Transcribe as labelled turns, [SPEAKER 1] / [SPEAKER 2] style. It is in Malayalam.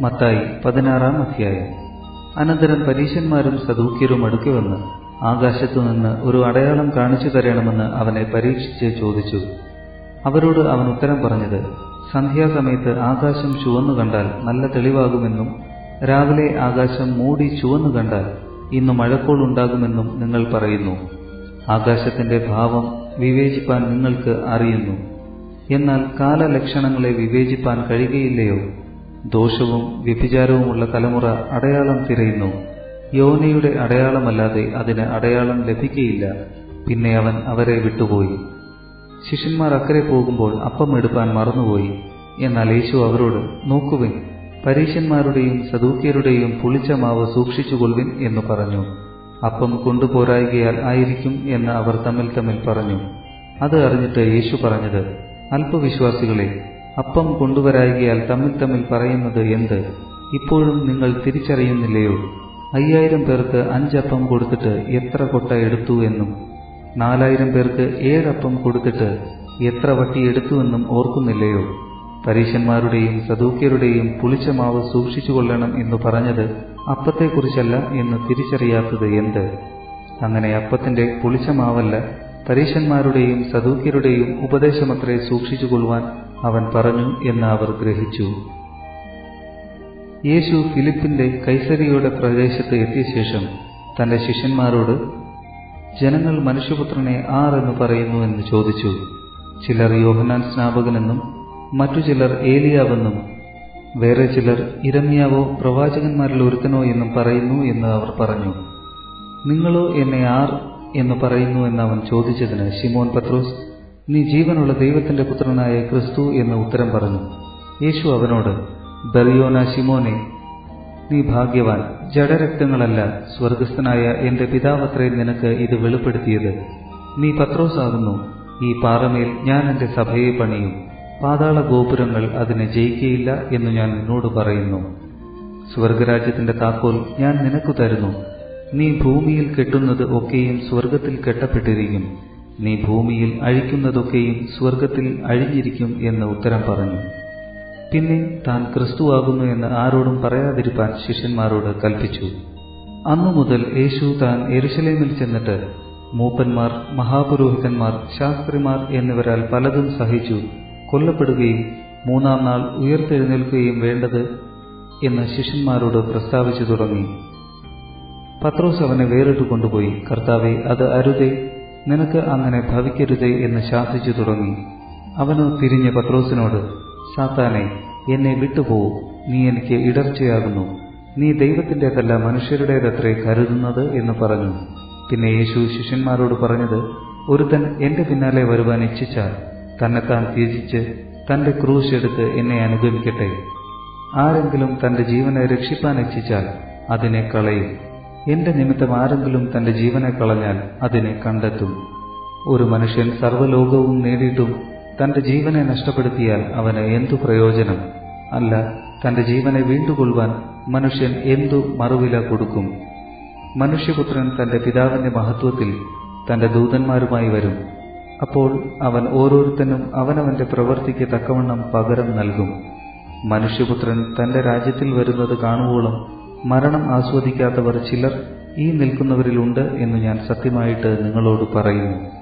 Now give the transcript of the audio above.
[SPEAKER 1] മത്തായി പതിനാറാം അധ്യായം. അനന്തരം പരീശന്മാരും സദൂക്യരും അടുക്കി വന്ന് ആകാശത്തുനിന്ന് ഒരു അടയാളം കാണിച്ചു തരണമെന്ന് അവനെ പരീക്ഷിച്ച് ചോദിച്ചു. അവരോട് അവൻ ഉത്തരം പറഞ്ഞത് സന്ധ്യാസമയത്ത് ആകാശം ചുവന്നു കണ്ടാൽ നല്ല തെളിവാകുമെന്നും രാവിലെ ആകാശം മൂടി ചുവന്നു കണ്ടാൽ ഇന്ന് മഴക്കോൾ ഉണ്ടാകുമെന്നും നിങ്ങൾ പറയുന്നു. ആകാശത്തിന്റെ ഭാവം വിവേചിപ്പാൻ നിങ്ങൾക്ക് അറിയുന്നു. എന്നാൽ കാലലക്ഷണങ്ങളെ വിവേചിപ്പാൻ കഴിയുകയില്ലയോ? ദോഷവും വ്യഭിചാരവുമുള്ള തലമുറ അടയാളം തിരയുന്നു. യോനയുടെ അടയാളമല്ലാതെ അതിന് അടയാളം ലഭിക്കയില്ല. പിന്നെ അവൻ അവരെ വിട്ടുപോയി. ശിഷ്യന്മാർ അക്കരെ പോകുമ്പോൾ അപ്പം എടുപ്പാൻ മറന്നുപോയി. എന്നാൽ യേശു അവരോട് നോക്കുവിൻ പരീശന്മാരുടെയും സദൂക്യരുടെയും പുളിച്ച മാവ് സൂക്ഷിച്ചുകൊള്ളുവിൻ എന്ന് പറഞ്ഞു. അപ്പം കൊണ്ടുപോരായികയാൽ ആയിരിക്കും എന്ന് അവർ തമ്മിൽ തമ്മിൽ പറഞ്ഞു. അത് അറിഞ്ഞിട്ട് യേശു പറഞ്ഞത് അല്പവിശ്വാസികളെ അപ്പം കൊണ്ടുവരായികയാൽ തമ്മിൽ തമ്മിൽ പറയുന്നത് എന്ത്? ഇപ്പോഴും നിങ്ങൾ തിരിച്ചറിയുന്നില്ലയോ? അയ്യായിരം പേർക്ക് അഞ്ചപ്പം കൊടുത്തിട്ട് എത്ര കൊട്ട എടുത്തു എന്നും നാലായിരം പേർക്ക് ഏഴപ്പം കൊടുത്തിട്ട് എത്ര വട്ടി എടുത്തുവെന്നും ഓർക്കുന്നില്ലയോ? പരീശന്മാരുടെയും സദൂക്യരുടെയും പുളിച്ച മാവ് സൂക്ഷിച്ചുകൊള്ളണം എന്ന് പറഞ്ഞത് അപ്പത്തെക്കുറിച്ചല്ല എന്ന് തിരിച്ചറിയാത്തത് എന്ത്? അങ്ങനെ അപ്പത്തിന്റെ പുളിച്ച മാവല്ല പരീശന്മാരുടെയും സദൂക്യരുടെയും ഉപദേശമത്രേ സൂക്ഷിച്ചുകൊള്ളുവാൻ അവൻ പറഞ്ഞു എന്ന് അവർ ഗ്രഹിച്ചു. യേശു ഫിലിപ്പിന്റെ കൈസരിയുടെ പ്രദേശത്ത് എത്തിയ ശേഷം തന്റെ ശിഷ്യന്മാരോട് ജനങ്ങൾ മനുഷ്യപുത്രനെ ആർ എന്ന് പറയുന്നു എന്ന് ചോദിച്ചു. ചിലർ യോഹനാൻ സ്നാപകനെന്നും മറ്റു ചിലർ ഏലിയാവെന്നും വേറെ ചിലർ ഇരമ്യാവോ പ്രവാചകന്മാരിൽ ഒരുത്തനോ എന്നും പറയുന്നു എന്ന് അവർ പറഞ്ഞു. നിങ്ങളോ എന്നെ ആർ എന്ന് പറയുന്നു എന്ന് അവൻ ചോദിച്ചതിന് ശിമോൻ പത്രോസ് നീ ജീവനുള്ള ദൈവത്തിന്റെ പുത്രനായ ക്രിസ്തു എന്ന് ഉത്തരം പറഞ്ഞു. യേശു അവനോട് ബറിയോന ശിമോനെ നീ ഭാഗ്യവാൻ. ജഡരക്തങ്ങളല്ല സ്വർഗസ്ഥനായ എന്റെ പിതാവത്രേ നിനക്ക് ഇത് വെളിപ്പെടുത്തിയത്. നീ പത്രോസാകുന്നു. ഈ പാറമേൽ ഞാൻ എന്റെ സഭയെ പണിയും. പാതാള ഗോപുരങ്ങൾ അതിനെ ജയിക്കയില്ല എന്ന് ഞാൻ നിന്നോട് പറയുന്നു. സ്വർഗരാജ്യത്തിന്റെ താക്കോൽ ഞാൻ നിനക്കു തരുന്നു. നീ ഭൂമിയിൽ കെട്ടുന്നത് ഒക്കെയും സ്വർഗത്തിൽ കെട്ടപ്പെട്ടിരിക്കും. നീ ഭൂമിയിൽ അഴിക്കുന്നതൊക്കെയും സ്വർഗത്തിൽ അഴിഞ്ഞിരിക്കും എന്ന് ഉത്തരം പറഞ്ഞു. പിന്നെ താൻ ക്രിസ്തുവാകുന്നു എന്ന് ആരോടും പറയാതിരിപ്പാൻ ശിഷ്യന്മാരോട് കൽപ്പിച്ചു. അന്നു മുതൽ യേശു താൻ എരുശലേമിൽ ചെന്നിട്ട് മൂപ്പന്മാർ മഹാപുരോഹിതന്മാർ ശാസ്ത്രിമാർ എന്നിവരാൽ പലതും സഹിച്ചു. കൊല്ലപ്പെടുകയും മൂന്നാം നാൾ ഉയർത്തെഴുന്നേൽക്കുകയും വേണ്ടത് എന്ന് ശിഷ്യന്മാരോട് പ്രസ്താവിച്ചു തുടങ്ങി. പത്രോസ് അവനെ വേറിട്ട് കൊണ്ടുപോയി. കർത്താവെ അത് അരുതേ. നിനക്ക് അങ്ങനെ ഭവിക്കരുതേ എന്ന് ശാസിച്ചു തുടങ്ങി. അവന് തിരിഞ്ഞ പത്രോസിനോട് സാത്താനെ എന്നെ വിട്ടുപോകൂ നീ എനിക്ക് ഇടർച്ചയാകുന്നു. നീ ദൈവത്തിന്റെതല്ല മനുഷ്യരുടേതത്രേ കരുതുന്നത് എന്ന് പറഞ്ഞു. പിന്നെ യേശു ശിഷ്യന്മാരോട് പറഞ്ഞത് ഒരുത്തൻ എന്റെ പിന്നാലെ വരുവാൻ ഇച്ഛിച്ചാൽ തന്നെത്താൻ ത്യജിച്ച് തന്റെ ക്രൂശ് എടുത്ത് എന്നെ അനുഗമിക്കട്ടെ. ആരെങ്കിലും തന്റെ ജീവനെ രക്ഷിപ്പാൻ ഇച്ഛിച്ചാൽ അതിനെ കളയും. എന്റെ നിമിത്തം ആരെങ്കിലും തന്റെ ജീവനെ കളഞ്ഞാൽ അതിനെ കണ്ടെത്തും. ഒരു മനുഷ്യൻ സർവലോകവും നേടിയിട്ടും തന്റെ ജീവനെ നഷ്ടപ്പെടുത്തിയാൽ അവന് എന്തു പ്രയോജനം? അല്ല തന്റെ ജീവനെ വീണ്ടുകൊള്ളുവാൻ മനുഷ്യൻ എന്തു മറുവില കൊടുക്കും? മനുഷ്യപുത്രൻ തന്റെ പിതാവിന്റെ മഹത്വത്തിൽ തന്റെ ദൂതന്മാരുമായി വരും. അപ്പോൾ അവൻ ഓരോരുത്തനും അവനവന്റെ പ്രവൃത്തിക്ക് തക്കവണ്ണം പകരം നൽകും. മനുഷ്യപുത്രൻ തന്റെ രാജ്യത്തിൽ വരുന്നത് കാണുവോളം മരണം ആസ്വദിക്കാത്തവർ ചിലർ ഈ നിൽക്കുന്നവരിലുണ്ട് എന്ന് ഞാൻ സത്യമായിട്ട് നിങ്ങളോട് പറയുന്നു.